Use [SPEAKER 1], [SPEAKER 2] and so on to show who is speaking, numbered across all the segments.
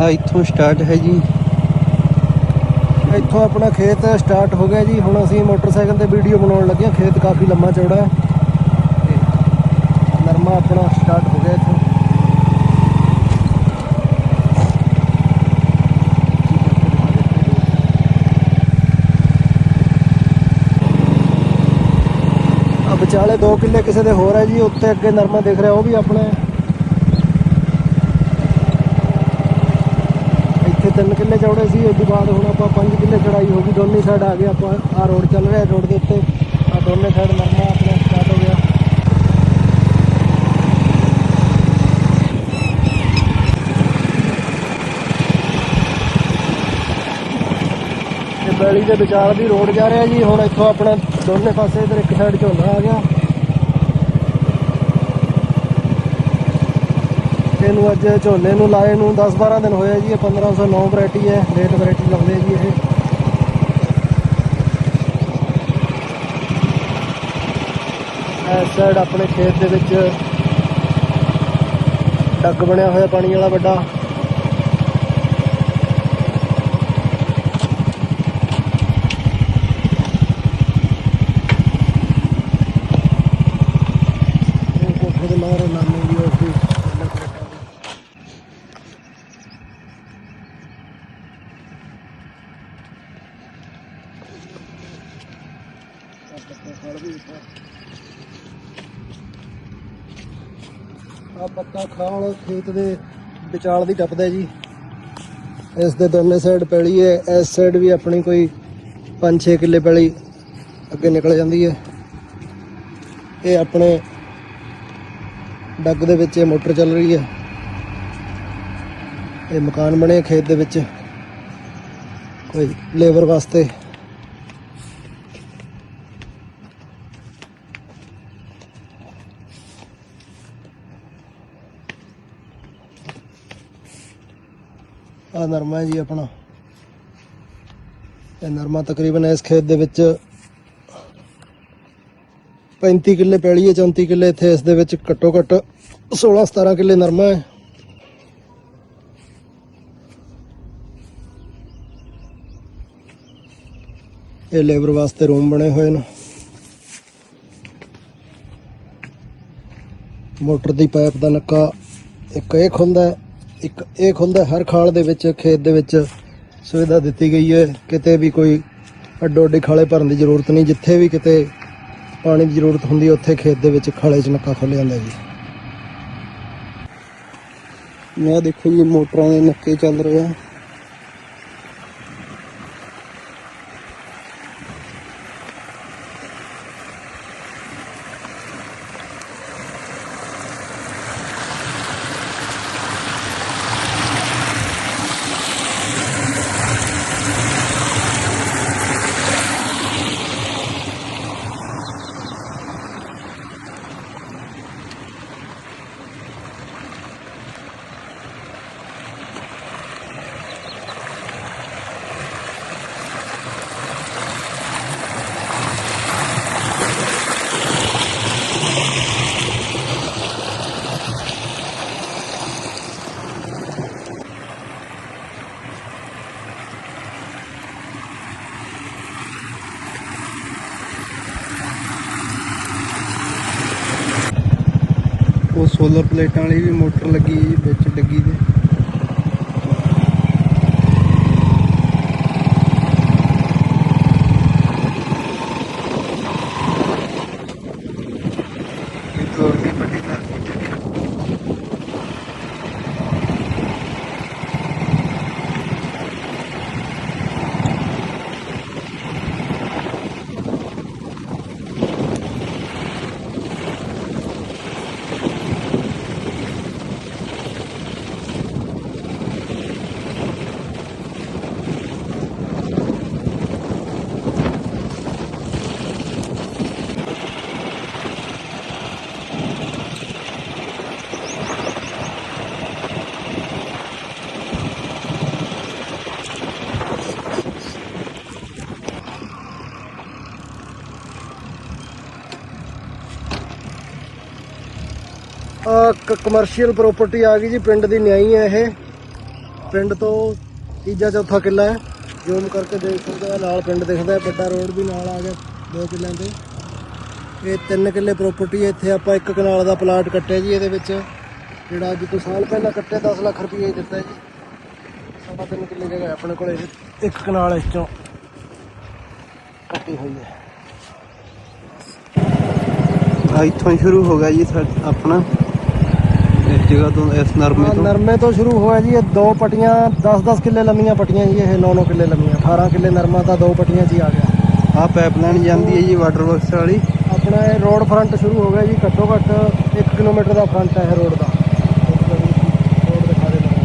[SPEAKER 1] ਆ ਇੱਥੋਂ ਸਟਾਰਟ ਹੈ ਜੀ।
[SPEAKER 2] ਇੱਥੋਂ ਆਪਣਾ ਖੇਤ ਸਟਾਰਟ ਹੋ ਗਿਆ ਜੀ। ਹੁਣ ਅਸੀਂ ਮੋਟਰਸਾਈਕਲ ਤੇ ਵੀਡੀਓ ਬਣਾਉਣ ਲੱਗੇ ਹਾਂ। ਖੇਤ ਕਾਫੀ ਲੰਮਾ ਚੌੜਾ ਹੈ। ਨਰਮਾ ਆਪਣਾ ਸਟਾਰਟ ਹੋ ਗਿਆ ਇੱਥੋਂ। ਵਿਚਾਲੇ 2 ਕਿੱਲੇ ਕਿਸੇ ਦੇ ਹੋਰ ਹੈ ਜੀ। ਉੱਤੇ ਅੱਗੇ ਨਰਮਾ ਦਿਖ ਰਿਹਾ, ਉਹ ਵੀ ਆਪਣਾ ਹੈ ਇੱਥੇ 3 ਕਿੱਲੇ ਚੌੜੇ ਸੀ, ਉਸ ਤੋਂ ਬਾਅਦ ਹੁਣ ਆਪਾਂ 5 ਕਿੱਲੇ ਚੜਾਈ ਹੋ ਗਈ, ਦੋਨੇ ਸਾਈਡ ਆ ਗਏ, ਆਪਾਂ ਆ ਰੋਡ ਚੱਲ ਰਿਹਾ ਰੋਡ ਦੇ ਉੱਤੇ। ਆ ਦੋਨੇ ਸਾਈਡ ਮਰਨਾ ਆਪਣਾ ਸਟਾਰਟ ਹੋ ਗਿਆ। ਤੇ ਬੈਲੀ ਦੇ ਵਿਚਾਰ ਦੀ ਰੋਡ ਜਾ ਰਿਹਾ ਜੀ, ਹੁਣ ਇੱਥੋਂ ਆਪਣਾ ਦੋਨੇ ਪਾਸੇ ਇਧਰ ਇੱਕ ਸਾਈਡ ਝੋਨਾ ਆ ਗਿਆ। ਇਹਨੂੰ ਅੱਜ ਝੋਨੇ ਨੂੰ ਲਾਏ ਨੂੰ 10-12 ਦਿਨ ਹੋਇਆ ਜੀ, ਇਹ 1509 ਵੈਰਾਈਟੀ ਹੈ ਲੇਟ ਵੈਰਾਈਟੀ ਲਾਉਂਦੇ ਜੀ ਇਹ। ਇਸ ਸਾਈਡ ਆਪਣੇ ਖੇਤ ਦੇ ਵਿੱਚ ਡੱਗ ਬਣਿਆ ਹੋਇਆ ਪਾਣੀ ਵਾਲਾ ਵੱਡਾ। ਕੋਠੇ ਦੇ ਮਾਰੇ ਨਾਮੇ ਦੀ ਉਸ ਦੀ ਆ ਪੱਤਾ ਖੇਤ ਦੇ ਵਿਚਾਲ ਦੀ ਟੱਪਦਾ ਜੀ। ਇਸ ਦੇ ਦੋਨੇ ਸਾਈਡ ਪੈਲੀ ਹੈ, ਇਸ ਸਾਈਡ ਵੀ ਆਪਣੀ ਕੋਈ 5-6 ਕਿੱਲੇ ਪੈਲੀ ਅੱਗੇ ਨਿਕਲ ਜਾਂਦੀ ਹੈ। ਇਹ ਆਪਣੇ ਡੱਗ ਦੇ ਵਿੱਚ ਇਹ ਮੋਟਰ ਚੱਲ ਰਹੀ ਹੈ। ਇਹ ਮਕਾਨ ਬਣੇ ਖੇਤ ਦੇ ਵਿੱਚ। ਕੋਈ ਲੇਬਰ ਵਾਸਤੇ ਆ ਨਰਮਾ ਹੈ ਜੀ ਆਪਣਾ। ਇਹ ਨਰਮਾ ਤਕਰੀਬਨ ਇਸ ਖੇਤ ਦੇ ਵਿੱਚ 35 ਕਿੱਲੇ ਪੈਲੀ ਹੈ 34 ਕਿੱਲੇ ਇੱਥੇ ਇਸ ਦੇ ਵਿੱਚ ਘੱਟੋ ਘੱਟ 16 17 ਕਿੱਲੇ ਨਰਮਾ ਹੈ। ਇਹ ਲੇਬਰ ਵਾਸਤੇ ਰੂਮ ਬਣੇ ਹੋਏ ਨੇ। ਮੋਟਰ ਦੀ ਪਾਈਪ ਦਾ ਨੱਕਾ ਇੱਕ ਇਹ ਖੁੰਦਾ ਹੈ, ਇੱਕ ਇਹ ਖੁੰਦਾ ਹਰ ਖਾਲ ਦੇ ਵਿੱਚ, ਖੇਤ ਦੇ ਵਿੱਚ ਸੁਵਿਧਾ ਦਿੱਤੀ ਗਈ ਹੈ। ਕਿਤੇ ਵੀ ਕੋਈ ਅੱਡੋ ਅੱਡੀ ਖਾਲੇ ਭਰਨ ਦੀ ਜ਼ਰੂਰਤ ਨਹੀਂ। ਜਿੱਥੇ ਵੀ ਕਿਤੇ ਪਾਣੀ ਦੀ ਜ਼ਰੂਰਤ ਹੁੰਦੀ ਉੱਥੇ ਖੇਤ ਦੇ ਵਿੱਚ ਖਾਲੇ 'ਚ ਨੱਕਾ ਖੋਲ੍ਹਿਆ ਜਾਂਦਾ ਜੀ। ਮੈਂ ਦੇਖੋ ਜੀ, ਮੋਟਰਾਂ ਦੇ ਨੱਕੇ ਚੱਲ ਰਹੇ ਆ। ਉਹ ਸੋਲਰ ਪਲੇਟਾਂ ਵਾਲੀ ਵੀ ਮੋਟਰ ਲੱਗੀ ਵਿੱਚ ਡੱਗੀ ਦੇ ਕਮਰਸ਼ੀਅਲ ਪ੍ਰਾਪਰਟੀ ਆ ਗਈ ਜੀ, ਪਿੰਡ ਦੀ ਨਿਆਈ ਹੈ ਇਹ। ਪਿੰਡ ਤੋਂ ਤੀਜਾ ਚੌਥਾ ਕਿੱਲਾ ਹੈ। ਜ਼ੂਮ ਕਰਕੇ ਦੇਖ ਸਕਦੇ ਆ ਨਾਲ ਪਿੰਡ ਦਿਖਦਾ ਹੈ, ਵੱਡਾ ਰੋਡ ਵੀ ਨਾਲ ਆ ਗਿਆ ਦੋ ਕਿੱਲਿਆਂ ਤੇ। ਇਹ ਤਿੰਨ ਕਿੱਲੇ ਪ੍ਰਾਪਰਟੀ ਹੈ, ਇੱਥੇ ਆਪਾਂ ਇੱਕ ਕਨਾਲ ਦਾ ਪਲਾਟ ਕੱਟਿਆ ਜੀ ਇਹਦੇ ਵਿੱਚ। ਜਿਹੜਾ ਅੱਜ ਤੋਂ ਸਾਲ ਪਹਿਲਾਂ ਕੱਟਿਆ 10 ਲੱਖ ਰੁਪਏ ਦਿੱਤਾ ਜੀ। ਸਵਾ ਤਿੰਨ ਕਿੱਲੇ ਜਗ੍ਹਾ ਆਪਣੇ ਕੋਲ ਇਹ ਇੱਕ ਕਨਾਲ ਇਸ ਚੋਂ ਕੱਟੀ ਹੋਈ ਹੈ।
[SPEAKER 1] ਆ ਇੱਥੋਂ ਸ਼ੁਰੂ ਹੋ ਗਿਆ ਜੀ ਸਾਡ- ਆਪਣਾ। ਜਗ੍ਹਾ ਤੋਂ ਇਸ ਨਰਮੇ ਤੋਂ?
[SPEAKER 2] ਨਰਮੇ ਤੋਂ ਸ਼ੁਰੂ ਹੋਇਆ ਜੀ ਇਹ ਦੋ ਪਟੀਆਂ 10-10 ਕਿੱਲੇ ਲੰਮੀਆਂ ਪਟੀਆਂ ਜੀ ਇਹ 9-9 ਕਿੱਲੇ ਲੰਮੀਆਂ 18 ਕਿੱਲੇ ਨਰਮਾ ਤਾਂ ਦੋ ਪਟੀਆਂ 'ਚ ਹੀ ਆ ਗਿਆ।
[SPEAKER 1] ਆ ਪਾਈਪਲਾਈਨ ਜਾਂਦੀ ਹੈ ਜੀ ਵਾਟਰ ਵਰਕਸ ਵਾਲੀ?
[SPEAKER 2] ਆਪਣਾ ਇਹ ਰੋਡ ਫਰੰਟ ਸ਼ੁਰੂ ਹੋ ਗਿਆ ਜੀ ਘੱਟੋ ਘੱਟ 1 ਕਿਲੋਮੀਟਰ ਦਾ ਫਰੰਟ ਹੈ ਇਹ ਰੋਡ ਦਾ ਰੋਡ ਦਿਖਾ ਦੇ ਮੈਨੂੰ।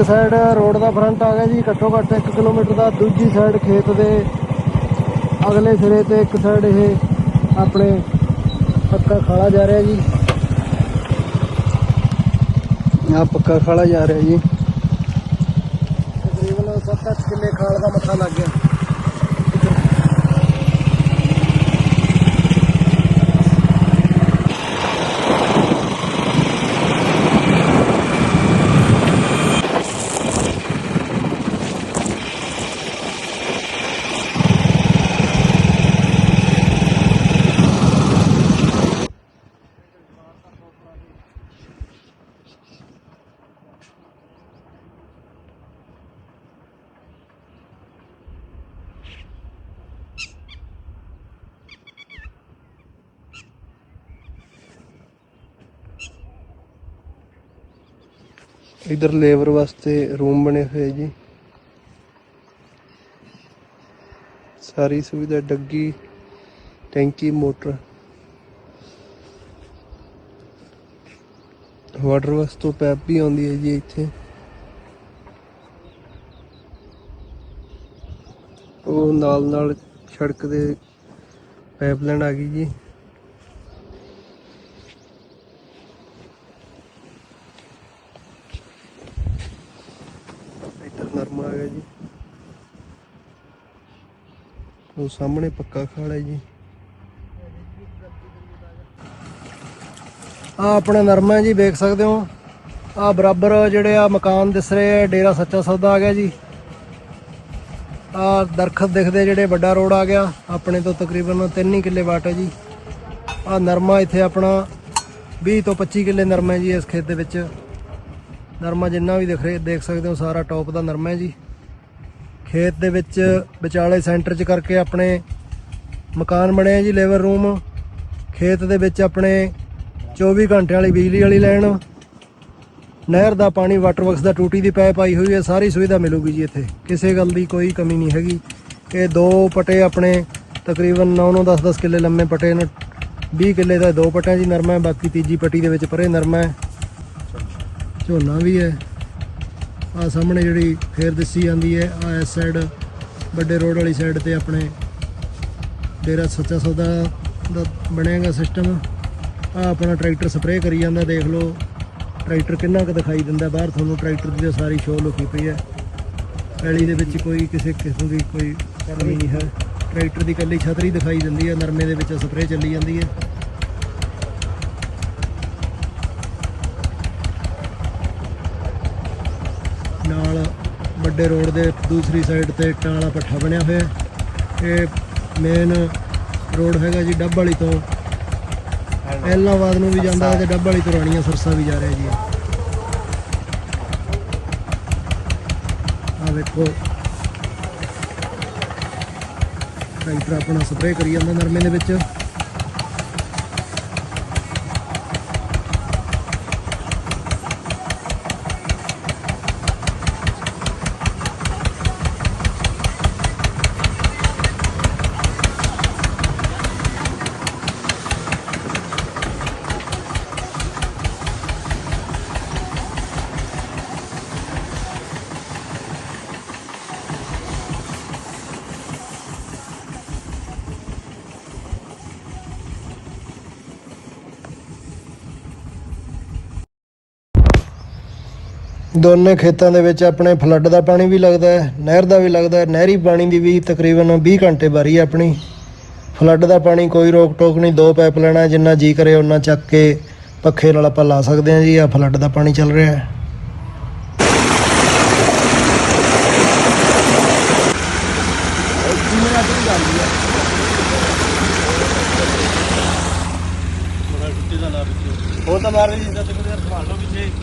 [SPEAKER 2] ਇੱਕ ਸਾਈਡ ਰੋਡ ਦਾ ਫਰੰਟ ਆ ਗਿਆ ਜੀ, ਘੱਟੋ ਘੱਟ 1 ਕਿਲੋਮੀਟਰ ਦਾ, ਦੂਜੀ ਸਾਈਡ ਖੇਤ ਦੇ ਅਗਲੇ ਸਿਰੇ ਤੇ ਇੱਕ ਸਾਈਡ ਇਹ ਆਪਣੇ ਪੱਕਾ ਖਾਲਾ ਜਾ ਰਿਹਾ ਜੀ।
[SPEAKER 1] ਆ ਪੱਕਾ ਖਾਲਾ ਜਾ ਰਿਹਾ ਜੀ।
[SPEAKER 2] ਤਕਰੀਬਨ 7-8 ਕਿੱਲੇ ਖਾਲ ਦਾ ਮੱਥਾ ਲੱਗ ਗਿਆ।
[SPEAKER 1] ਇਧਰ ਲੇਬਰ ਵਾਸਤੇ ਰੂਮ ਬਣੇ ਹੋਏ ਜੀ। ਸਾਰੀ ਸੁਵਿਧਾ, ਡੱਗੀ, ਟੈਂਕੀ, ਮੋਟਰ। ਵਾਟਰ ਵਾਸਤੇ ਤੋਂ ਪੈਪ ਵੀ ਆਉਂਦੀ ਹੈ ਜੀ ਇੱਥੇ। ਉਹ ਨਾਲ ਨਾਲ ਸੜਕ ਦੇ ਪਾਈਪਲਾਈਨ ਆ ਗਈ ਜੀ ਇੱਧਰ ਨਰਮਾ ਆ ਗਿਆ ਜੀ ਉਹ ਸਾਹਮਣੇ ਪੱਕਾ ਖਾਲ ਹੈ ਜੀ।
[SPEAKER 2] ਆ ਆਪਣਾ ਨਰਮਾ ਹੈ ਜੀ, ਵੇਖ ਸਕਦੇ ਹੋ। ਆ ਬਰਾਬਰ ਜਿਹੜੇ ਆ ਮਕਾਨ ਦਿਸ ਰਹੇ ਆ, ਡੇਰਾ ਸੱਚਾ ਸੌਦਾ ਆ ਗਿਆ ਜੀ। ਆ ਦਰਖਤ ਦਿਖਦੇ ਜਿਹੜੇ ਵੱਡਾ ਰੋਡ ਆ ਗਿਆ, ਆਪਣੇ ਤੋਂ ਤਕਰੀਬਨ 3 ਹੀ ਕਿੱਲੇ ਵਾਟ ਹੈ ਜੀ। ਆ ਨਰਮਾ ਇੱਥੇ ਆਪਣਾ 20 ਤੋਂ 25 ਕਿੱਲੇ ਨਰਮਾ ਹੈ ਜੀ ਇਸ ਖੇਤ ਦੇ ਵਿੱਚ। ਨਰਮਾ ਜਿੰਨਾ ਵੀ ਦਿਖ ਰਿਹਾ, ਦੇਖ ਸਕਦੇ ਹੋ, ਸਾਰਾ ਟੌਪ ਦਾ ਨਰਮਾ ਹੈ ਜੀ। ਖੇਤ ਦੇ ਵਿੱਚ ਵਿਚਾਲੇ ਸੈਂਟਰ 'ਚ ਕਰਕੇ ਆਪਣੇ ਮਕਾਨ ਬਣੇ ਆ ਜੀ, ਲੇਬਰ ਰੂਮ। ਖੇਤ ਦੇ ਵਿੱਚ ਆਪਣੇ 24 ਘੰਟੇ ਵਾਲੀ ਬਿਜਲੀ ਵਾਲੀ ਲਾਈਨ। ਨਹਿਰ ਦਾ ਪਾਣੀ, ਵਾਟਰ ਵਰਕਸ ਦਾ ਟੂਟੀ ਦੀ ਪਾਈਪ ਆਈ ਹੋਈ ਹੈ, ਸਾਰੀ ਸੁਵਿਧਾ ਮਿਲੂਗੀ ਜੀ ਇੱਥੇ। ਕਿਸੇ ਗੱਲ ਦੀ ਕੋਈ ਕਮੀ ਨਹੀਂ ਹੈਗੀ। ਇਹ ਦੋ ਪਟੇ ਆਪਣੇ ਤਕਰੀਬਨ 9-9 10-10 ਕਿੱਲੇ ਲੰਮੇ ਪਟੇ ਨੇ। 20 ਕਿੱਲੇ ਦਾ ਦੋ ਪਟਿਆਂ ਜੀ ਨਰਮਾ ਹੈ, ਬਾਕੀ ਤੀਜੀ ਪੱਟੀ ਦੇ ਵਿੱਚ ਪਰੇ ਨਰਮਾ ਹੈ। ਝੋਨਾ ਵੀ ਹੈ। ਆ ਸਾਹਮਣੇ ਜਿਹੜੀ ਫੇਰ ਦਿੱਸੀ ਜਾਂਦੀ ਹੈ, ਆ ਇਸ ਸਾਈਡ ਵੱਡੇ ਰੋਡ ਵਾਲੀ ਸਾਈਡ ਤੇ ਆਪਣੇ ਡੇਰਾ ਸੱਚਾ ਸੌਦਾ ਦਾ ਬਣਿਆਗਾ ਸਿਸਟਮ ਆ ਆਪਣਾ ਟਰੈਕਟਰ ਸਪਰੇਅ ਕਰੀ ਜਾਂਦਾ, ਦੇਖ ਲਓ। ਟਰੈਕਟਰ ਕਿੰਨਾ ਕੁ ਦਿਖਾਈ ਦਿੰਦਾ, ਬਾਹਰ ਤੁਹਾਨੂੰ ਟਰੈਕਟਰ ਦੀ ਸਾਰੀ ਸ਼ੋਅ ਲੁਕੀ ਪਈ ਹੈ। ਪੈਲੀ ਦੇ ਵਿੱਚ ਕੋਈ ਕਿਸੇ ਕਿਸਮ ਦੀ ਕੋਈ ਕਮੀ ਨਹੀਂ ਹੈ। ਟਰੈਕਟਰ ਦੀ ਇਕੱਲੀ ਛਤਰੀ ਦਿਖਾਈ ਦਿੰਦੀ ਹੈ, ਨਰਮੇ ਦੇ ਵਿੱਚ ਸਪਰੇਅ ਚੱਲੀ ਜਾਂਦੀ ਹੈ। ਵੱਡੇ ਰੋਡ ਦੇ ਦੂਸਰੀ ਸਾਈਡ ਤੇ ਇੱਟਾਂ ਵਾਲਾ ਪੱਠਾ ਬਣਿਆ ਹੋਇਆ। ਇਹ ਮੇਨ ਰੋਡ ਹੈਗਾ ਜੀ ਡੱਬ ਵਾਲੀ ਤੋਂ। ਐਲਾਵਾਦ ਨੂੰ ਵੀ ਜਾਂਦਾ ਤੇ ਡੱਬ ਵਾਲੀ ਤੋਂ ਰਾਣੀਆਂ ਸਰਸਾ ਵੀ ਜਾ ਰਿਹਾ ਜੀ। ਆ ਵੇਖੋ। ਟਰੈਕਟਰ ਆਪਣਾ ਸਪਰੇਅ ਕਰੀ ਜਾਂਦਾ ਨਰਮੇ ਦੇ ਵਿੱਚ। ਦੋਨੇ ਖੇਤਾਂ ਦੇ ਵਿੱਚ ਆਪਣੇ ਫਲੱਡ ਦਾ ਪਾਣੀ ਵੀ ਲੱਗਦਾ ਹੈ, ਨਹਿਰ ਦਾ ਵੀ ਲੱਗਦਾ ਹੈ, ਨਹਿਰੀ ਪਾਣੀ ਦੀ ਵੀ ਤਕਰੀਬਨ 20 ਘੰਟੇ ਵਾਰੀ ਹੈ ਆਪਣੀ। ਫਲੱਡ ਦਾ ਪਾਣੀ ਕੋਈ ਰੋਕ ਟੋਕ ਨਹੀਂ, ਦੋ ਪਾਈਪ ਲੈਣਾ ਜਿੰਨਾ ਜੀ ਕਰੇ ਉਹਨਾਂ ਚੱਕ ਕੇ ਪੱਖੇ ਨਾਲ ਆਪਾਂ ਲਾ ਸਕਦੇ ਹਾਂ ਜੀ ਆ ਫਲੱਡ ਦਾ ਪਾਣੀ ਚੱਲ ਰਿਹਾ ਹੈ।